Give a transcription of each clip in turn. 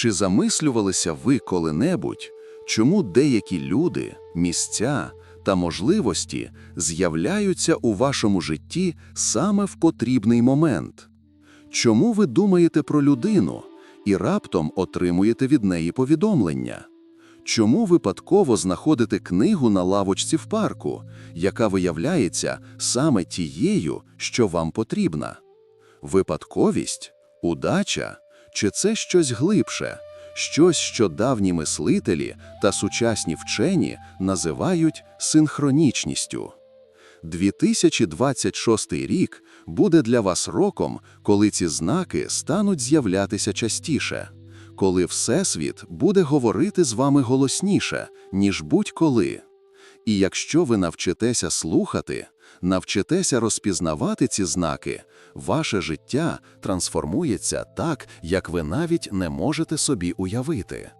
Чи замислювалися ви коли-небудь, чому деякі люди, місця та можливості з'являються у вашому житті саме в потрібний момент? Чому ви думаєте про людину і раптом отримуєте від неї повідомлення? Чому випадково знаходите книгу на лавочці в парку, яка виявляється саме тією, що вам потрібна? Випадковість? Удача? Чи це щось глибше? Щось, що давні мислителі та сучасні вчені називають синхронічністю. 2026 рік буде для вас роком, коли ці знаки стануть з'являтися частіше, коли Всесвіт буде говорити з вами голосніше, ніж будь-коли. І якщо ви навчитеся слухати, навчитеся розпізнавати ці знаки, ваше життя трансформується так, як ви навіть не можете собі уявити.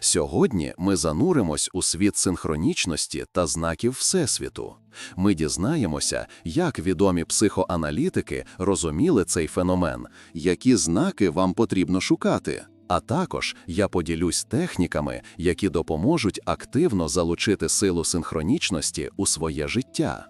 Сьогодні ми зануримось у світ синхронічності та знаків Всесвіту. Ми дізнаємося, як відомі психоаналітики розуміли цей феномен, які знаки вам потрібно шукати. А також я поділюсь техніками, які допоможуть активно залучити силу синхронічності у своє життя.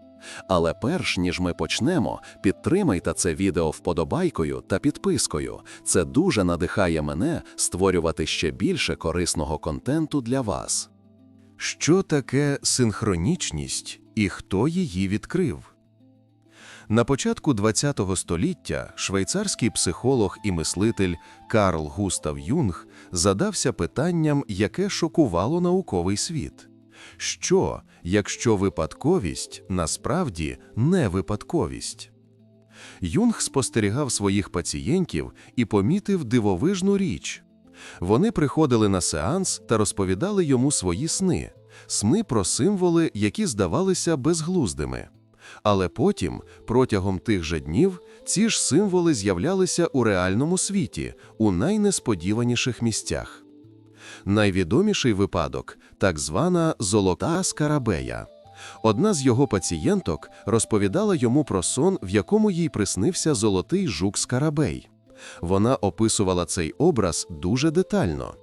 Але перш ніж ми почнемо, підтримайте це відео вподобайкою та підпискою. Це дуже надихає мене створювати ще більше корисного контенту для вас. Що таке синхронічність і хто її відкрив? На початку ХХ століття швейцарський психолог і мислитель Карл Густав Юнг задався питанням, яке шокувало науковий світ. Що, якщо випадковість насправді не випадковість? Юнг спостерігав своїх пацієнтів і помітив дивовижну річ. Вони приходили на сеанс та розповідали йому свої сни, сни про символи, які здавалися безглуздими. Але потім, протягом тих же днів, ці ж символи з'являлися у реальному світі, у найнесподіваніших місцях. Найвідоміший випадок так звана золота скарабея. Одна з його пацієнток розповідала йому про сон, в якому їй приснився золотий жук скарабей. Вона описувала цей образ дуже детально.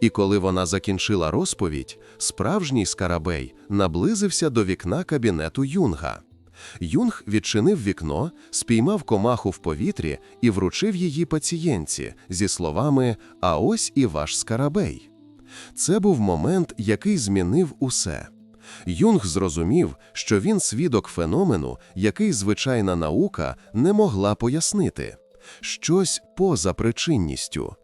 І коли вона закінчила розповідь, справжній скарабей наблизився до вікна кабінету Юнга. Юнг відчинив вікно, спіймав комаху в повітрі і вручив її пацієнтці зі словами А ось і ваш скарабей. Це був момент, який змінив усе. Юнг зрозумів, що він свідок феномену, який звичайна наука не могла пояснити щось поза причинністю,